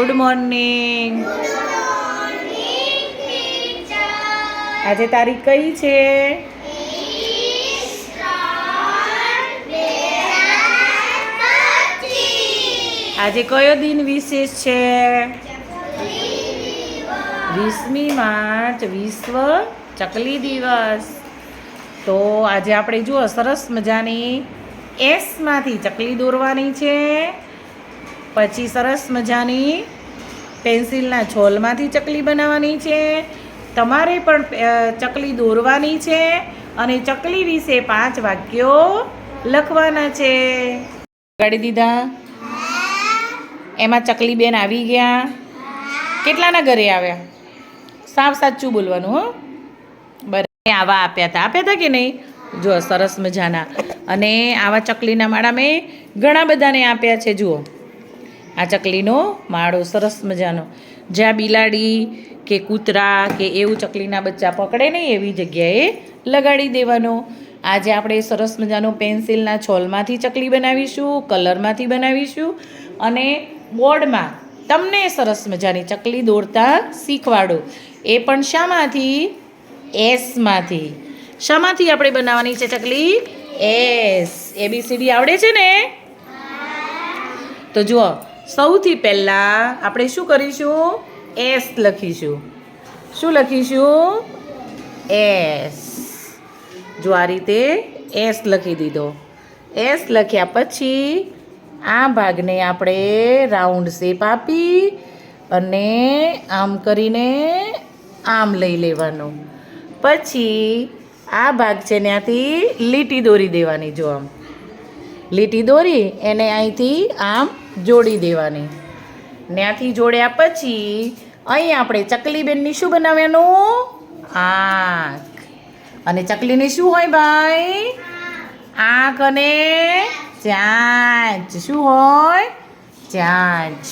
Good morning આજે તારીખ કઈ છે? આજે કયો દિન વિશેષ છે? વીસમી માર્ચ, વિશ્વ ચકલી દિવસ. તો આજે આપણે જુઓ, સરસ મજાની એસમાંથી ચકલી દોરવાની છે. પછી સરસ મજાની પેન્સિલના છોલમાંથી ચકલી બનાવવાની છે. તમારે પણ ચકલી દોરવાની છે અને ચકલી વિશે પાંચ વાક્યો લખવાના છે. ગાડી દીધા? એમાં ચકલી બેન આવી ગયા. કેટલાના ઘરે આવ્યા? સાવ સાચું બોલવાનું, હો. બરાબર. આવા આપ્યા હતા. આપ્યા હતા કે નહીં? જો સરસ મજાના. અને આવા ચકલીના માળા મેં ઘણા બધાને આપ્યા છે, જુઓ. આ ચકલીનો માળો, સરસ મજાનો. જ્યાં બિલાડી કે કૂતરા કે એવું ચકલીના બચ્ચા પકડે નહીં, એવી જગ્યાએ લગાડી દેવાનો. આજે આપણે સરસ મજાનો પેન્સિલના છોલમાંથી ચકલી બનાવીશું, કલરમાંથી બનાવીશું અને બોર્ડમાં તમને સરસ મજાની ચકલી દોરતા શીખવાડો. એ પણ શામાંથી? એસમાંથી. શામાંથી આપણે બનાવવાની છે ચકલી? એસ. એબીસીડી આવડે છે ને? તો જુઓ સૌથી પહેલાં આપણે શું કરીશું? એસ લખીશું. શું લખીશું? એસ જો આ રીતે એસ લખી દીધો. એસ લખ્યા પછી આ ભાગને આપણે રાઉન્ડ શેપ આપી અને આમ કરીને આમ લઈ લેવાનું. પછી આ ભાગ છે ત્યાંથી લીટી દોરી દેવાની, જો આમ. લીટી દોરી, એને અહીંથી આમ જોડી દેવાની. ત્યાંથી જોડ્યા પછી અહીં આપણે ચકલી બેનની શું બનાવવાનું? આંખ. અને ચકલીની શું હોય ભાઈ? આંખ અને ચાંચ. શું હોય? ચાંચ.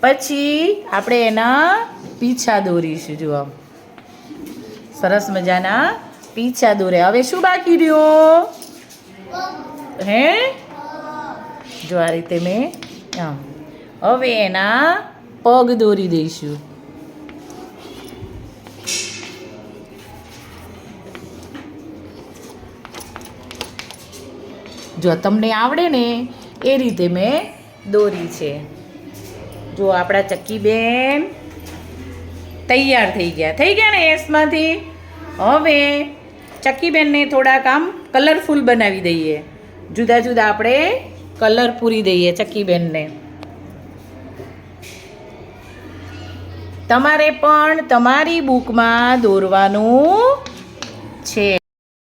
પછી આપણે એના પીછા દોરીશું, જુઓ સરસ મજાના પીછા દોરે. હવે શું બાકી રહ્યો? હે? જો આ રીતે મેં, આમ, હવે એના પગ દોરી દઈશું. જો તમને આવડે ને, એ રીતે મેં દોરી છે. જો આપણા ચક્કી બેન તૈયાર થઈ ગયા. થઈ ગયા ને એસમાંથી હવે ચક્કી બેનને થોડાક આમ કલરફુલ બનાવી દઈએ. જુદા જુદા આપણે કલર પૂરી દઈએ ચક્કી બેનને તમારે પણ તમારી બુકમાં દોરવાનું છે.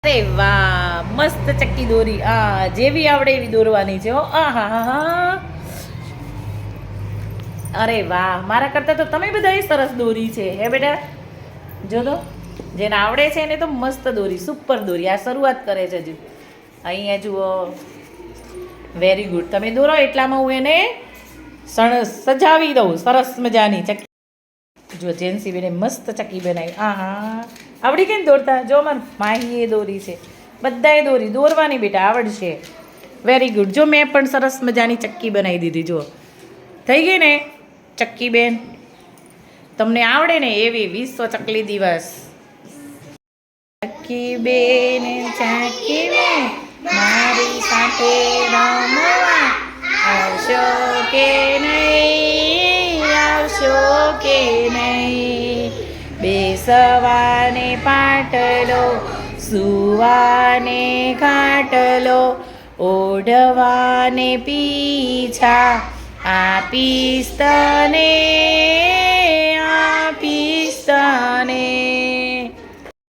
અરે વાહ, મસ્ત ચક્કી દોરી. આ, જેવી આવડે એવી દોરવાની છે આ હા. અરે વાહ, મારા કરતાં તો તમે બધાય સરસ દોરી છે, હે બેટા? જો તો, જેને આવડે છે એને તો મસ્ત દોરી, સુપર દોરી. આ શરૂઆત કરે છે હજુ. અહીંયા જુઓ. વેરી ગુડ તમે દોરો એટલામાં હું એને સણ સજાવી દઉં. સરસ મજાની ચક્કી જો જેન્સી બેને મસ્ત ચક્કી બનાવી. આ હા આવડી કેમ દોરતા? જો મને માહીએ દોરી છે. બધાએ દોરી. દોરવાની બેટા, આવડશે. વેરી ગુડ જો મેં પણ સરસ મજાની ચક્કી બનાવી દીધી જો થઈ ગઈ ને ચક્કી બેન? તમને આવડે ને એવી વિશ્વ ચકલી દિવસ? ચક્કી બેન ચક્કી બેન. મારી સાથે રમવા આવશો કે નહીં? આવશો કે નહીં? બેસવાને પાટલો સુવાને કાટલો ઓઢવાને પીછા આપીશ તને આપીશ તને.